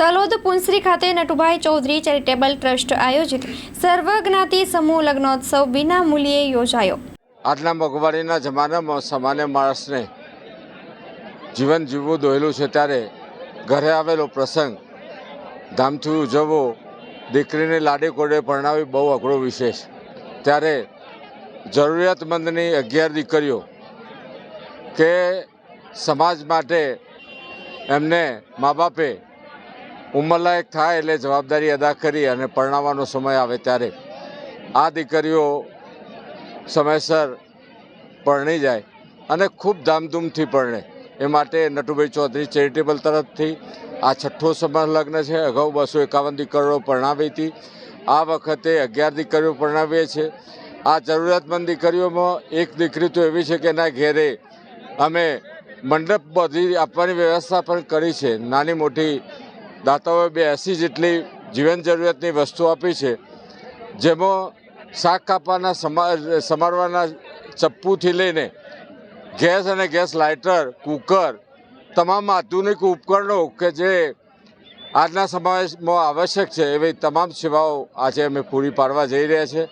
તલોદ પુંસરી ખાતે Natubhai Chaudhary charitable trust આયોજિત સર્વજ્ઞાતિ સમૂહ લગ્નોત્સવ વિના મૂલ્યે યોજાયો. આટલા મોંઘવારીના જમાનામાં સામાન્ય માણસને જીવન જીવવું દોહેલું છે ત્યારે ઘરે આવેલો પ્રસંગ, ધામથી ઉજવવો, દીકરીને લાડી કોડે પરણાવી બહુ અઘરો વિશેષ. ત્યારે જરૂરિયાતમંદની અગિયાર દીકરીઓ કે સમાજ માટે એમને મા બાપે ઉંમરલાયક થાય એટલે જવાબદારી અદા કરી અને પરણાવવાનો સમય આવે ત્યારે આ દીકરીઓ સમયસર પરણી જાય અને ખૂબ ધામધૂમથી પરણે. એ માટે નટુભાઈ ચૌધરી ચેરિટેબલ તરફથી આ છઠ્ઠો સમાજ લગ્ન છે. અગાઉ બસો એકાવન દીકરીઓ પરણાવી હતી. આ વખતે અગિયાર દીકરીઓ પરણાવીએ છીએ. આ જરૂરિયાતમંદ દીકરીઓમાં એક દીકરી તો એવી છે કે એના ઘેરે અમે મંડપ બધી આપવાની વ્યવસ્થા પણ કરી છે. નાની મોટી દાતાઓએ બે એસી જેટલી જીવન જરૂરિયાતની વસ્તુ આપી છે, જેમાં શાક કાપવાના, સમા, સમારવાના ચપ્પુથી લઈને ગેસ અને ગેસ લાઇટર, કુકર, તમામ આધુનિક ઉપકરણો કે જે આજના સમાજમાં આવશ્યક છે, એવી તમામ સેવાઓ આજે અમે પૂરી પાડવા જઈ રહ્યા છે.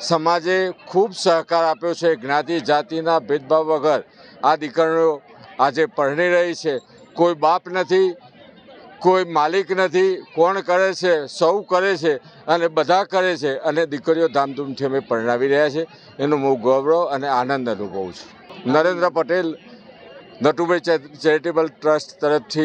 સમાજે ખૂબ સહકાર આપ્યો છે, જ્ઞાતિ, જાતિના ભેદભાવ વગર આ દીકરીઓ આજે પરણી રહી છે. કોઈ બાપ નથી કોઈ માલિક નથી, કોણ કરે છે, સૌ કરે છે અને બધા કરે છે અને દીકરીઓ ધામધૂમથી અમે પરણાવી રહ્યા છે. એનું હું ગૌરવ અને આનંદ અનુભવું છું. નરેન્દ્ર પટેલ, નટુભાઈ ચેરિટેબલ ટ્રસ્ટ તરફથી